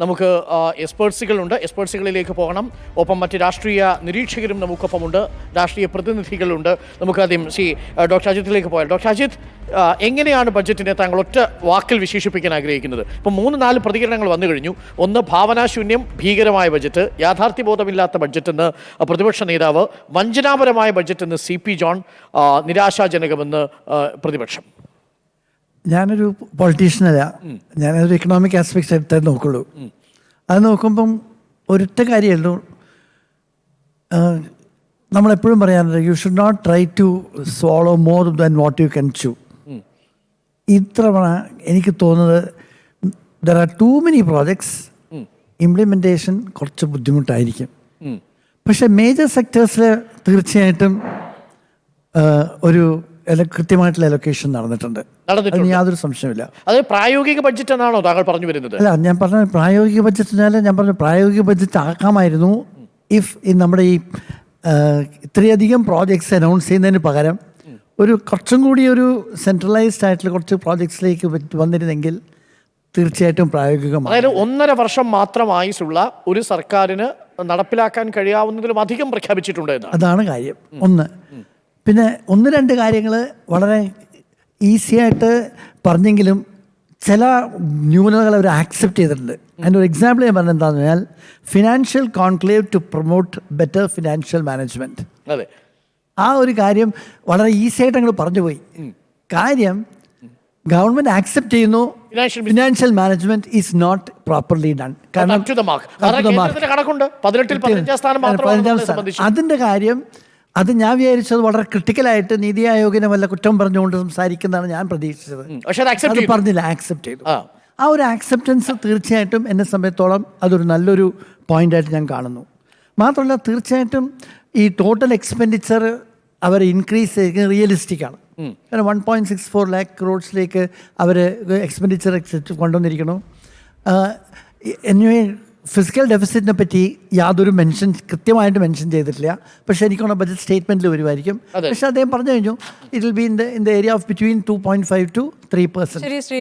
നമുക്ക് എക്സ്പേർട്സുകളുണ്ട് എക്സ്പേർട്സുകളിലേക്ക് പോകണം. ഒപ്പം മറ്റ് രാഷ്ട്രീയ നിരീക്ഷകരും നമുക്കൊപ്പമുണ്ട്. രാഷ്ട്രീയ പ്രതിനിധികളുണ്ട്. നമുക്ക് ആദ്യം സി ഡോക്ടർ അജിത്തിലേക്ക് പോയാൽ. ഡോക്ടർ അജിത്ത് എങ്ങനെയാണ് ബഡ്ജറ്റിനെ താങ്കൾ ഒറ്റ വാക്കിൽ വിശേഷിപ്പിക്കാൻ ആഗ്രഹിക്കുന്നത്? ഇപ്പം മൂന്ന് നാല് പ്രതികരണങ്ങൾ വന്നു കഴിഞ്ഞു. ഒന്ന് ഭാവനാശൂന്യം ഭീകരമായ ബഡ്ജറ്റ് യാഥാർത്ഥ്യബോധമില്ലാത്ത ബഡ്ജറ്റ് എന്ന് പ്രതിപക്ഷ നേതാവ് വഞ്ചനാപരമായ ബഡ്ജറ്റ് എന്ന് സി പി ജോൺ നിരാശാജനകമെന്ന് പ്രതിപക്ഷം. ഞാനൊരു പൊളിറ്റീഷ്യനല്ല ഞാനൊരു ഇക്കണോമിക് ആസ്പെക്ട്സ് എടുത്താൽ നോക്കുള്ളൂ. അത് നോക്കുമ്പം ഒരൊറ്റ കാര്യമല്ലോ നമ്മളെപ്പോഴും പറയാറുണ്ട് you should not try to swallow more than what you can chew ഇത്തവണ എനിക്ക് തോന്നുന്നത് there are too many projects implementation കുറച്ച് ബുദ്ധിമുട്ടായിരിക്കും. പക്ഷേ മേജർ സെക്ടേഴ്സിൽ തീർച്ചയായിട്ടും ഒരു കൃത്യമായിട്ടുള്ള അലൊക്കേഷൻ നടന്നിട്ടുണ്ട്. അതിന് യാതൊരു സംശയമില്ല അത് പ്രായോഗിക ബഡ്ജറ്റ് എന്നാണോ താങ്കൾ പറഞ്ഞു വരുന്നത്? അല്ല ഞാൻ പറഞ്ഞ പ്രായോഗിക ബഡ്ജറ്റ് എന്നാൽ ഞാൻ പറഞ്ഞു പ്രായോഗിക ബഡ്ജറ്റ് ആക്കാമായിരുന്നു. ഇഫ് ഈ നമ്മുടെ ഈ ഇത്രയധികം പ്രോജക്ട്സ് അനൗൺസ് ചെയ്യുന്നതിന് പകരം ഒരു കുറച്ചും കൂടി ഒരു സെൻട്രലൈസ്ഡ് ആയിട്ടുള്ള കുറച്ച് പ്രോജക്ട്സിലേക്ക് വന്നിരുന്നെങ്കിൽ തീർച്ചയായിട്ടും പ്രായോഗികമാണ് അതായത് ഒന്നര വർഷം മാത്രമായിട്ടുള്ള ആയുസുള്ള ഒരു സർക്കാരിന് നടപ്പിലാക്കാൻ കഴിയാവുന്നതിലും അധികം പ്രഖ്യാപിച്ചിട്ടുണ്ട് അതാണ് കാര്യം. ഒന്ന് പിന്നെ ഒന്ന് രണ്ട് കാര്യങ്ങൾ വളരെ ഈസിയായിട്ട് പറഞ്ഞെങ്കിലും ചില ന്യൂനതകൾ അവർ ആക്സെപ്റ്റ് ചെയ്തിട്ടുണ്ട്. അതിന്റെ ഒരു എക്സാമ്പിൾ ഞാൻ പറഞ്ഞത് എന്താണെന്ന് പറഞ്ഞാൽ financial conclave to promote better financial management അതെ. ആ ഒരു കാര്യം വളരെ ഈസി ആയിട്ട് അങ്ങോട്ട് പറഞ്ഞു പോയി കാര്യം ഗവൺമെന്റ് ആക്സെപ്റ്റ് ചെയ്യുന്നു. Financial financial management is not properly done. കാരണം അതിന്റെ കാര്യം അത് ഞാൻ വിചാരിച്ചത് വളരെ ക്രിട്ടിക്കലായിട്ട് നീതി ആയോഗിനെ വല്ല കുറ്റം പറഞ്ഞുകൊണ്ട് സംസാരിക്കുന്നതാണ് ഞാൻ പ്രതീക്ഷിച്ചത്. പക്ഷെ അത് ചെയ്തു. പറഞ്ഞില്ല ആക്സെപ്റ്റ് ചെയ്തു. ആ. ആ ഒരു ആക്സെപ്റ്റൻസ് തീർച്ചയായിട്ടും എന്നെ സംബന്ധിച്ചോളം അതൊരു നല്ലൊരു പോയിന്റായിട്ട് ഞാൻ കാണുന്നു. മാത്രമല്ല തീർച്ചയായിട്ടും ഈ ടോട്ടൽ എക്സ്പെൻഡിച്ചർ അവർ ഇൻക്രീസ് ചെയ്ത് റിയലിസ്റ്റിക് ആണ്. കാരണം one point six four lakh ക്രോഡ്സിലേക്ക് അവർ എക്സ്പെൻഡിച്ചർ കൊണ്ടുവന്നിരിക്കുന്നു. എനിവേ ഫിസിക്കൽ ഡെഫിസിറ്റിനെ പറ്റി യാതൊരു മെൻഷൻ കൃത്യമായിട്ട് മെൻഷൻ ചെയ്തിട്ടില്ല. പക്ഷെ എനിക്കുള്ള ബജറ്റ് സ്റ്റേറ്റ്മെന്റിൽ വരുമായിരിക്കും. പക്ഷെ അദ്ദേഹം പറഞ്ഞു കഴിഞ്ഞു it will be in the in the area of between two point five to three Shri